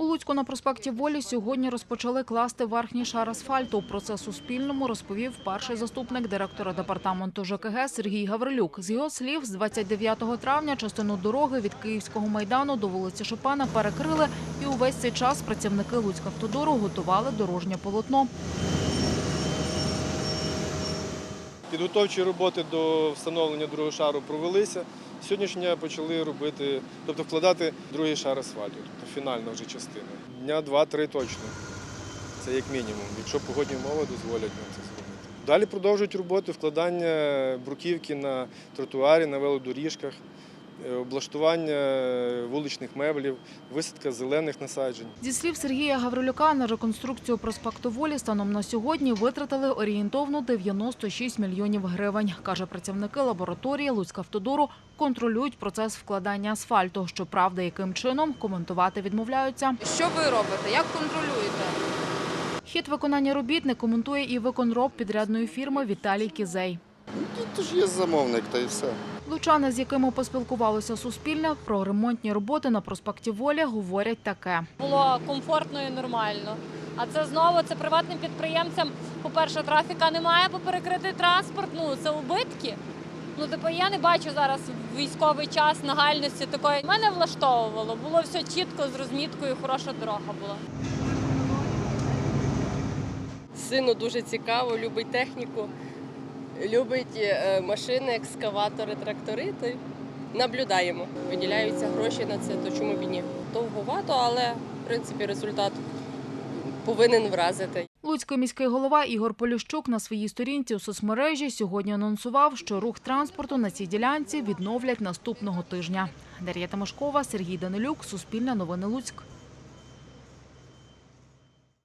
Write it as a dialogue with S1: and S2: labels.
S1: У Луцьку на проспекті Волі сьогодні розпочали класти верхній шар асфальту. Про це Суспільному розповів перший заступник директора департаменту ЖКГ Сергій Гаврилюк. З його слів, з 29 травня частину дороги від Київського майдану до вулиці Шопана перекрили, і увесь цей час працівники Луцькавтодору готували дорожнє полотно.
S2: Підготовчі роботи до встановлення другого шару провелися. Сьогоднішнього дня почали робити, тобто вкладати другий шар асфальту, тобто фінальна вже частина. Дня два-три точно. Це як мінімум, якщо погодні умови дозволять нам це зробити. Далі продовжують роботу вкладання бруківки на тротуарі, на велодоріжках, облаштування вуличних меблів, висадка зелених насаджень.
S1: Зі слів Сергія Гаврилюка, на реконструкцію проспекту Волі станом на сьогодні витратили орієнтовно 96 мільйонів гривень. Каже, працівники лабораторії Луцькавтодору контролюють процес вкладання асфальту. Щоправда, яким чином коментувати відмовляються.
S3: Що ви робите? Як контролюєте?
S1: Хід виконання робіт не коментує і виконроб підрядної фірми Віталій Кізей.
S4: Ну, Тут ж є замовник, та й все.
S1: Лучани, з якими поспілкувалося Суспільне, про ремонтні роботи на проспекті Волі говорять таке.
S5: було комфортно і нормально. А це знову це приватним підприємцям. По-перше, трафіка немає, бо перекритий транспорт. Ну це убитки. Ну, типу, я не бачу зараз військовий час нагальності такої. Мене влаштовувало. Було все чітко з розміткою, хороша дорога була.
S6: Сину дуже цікаво, любить техніку, любить е, машини, екскаватори, трактори. То наблюдаємо. Виділяються гроші на це, то чому б і ні? Довговато, але в принципі результат повинен вразити.
S1: Луцький міський голова Ігор Поліщук на своїй сторінці у соцмережі сьогодні анонсував, що рух транспорту на цій ділянці відновлять наступного тижня. Дар'я Тимошкова, Сергій Данилюк, Суспільне новини Луцьк.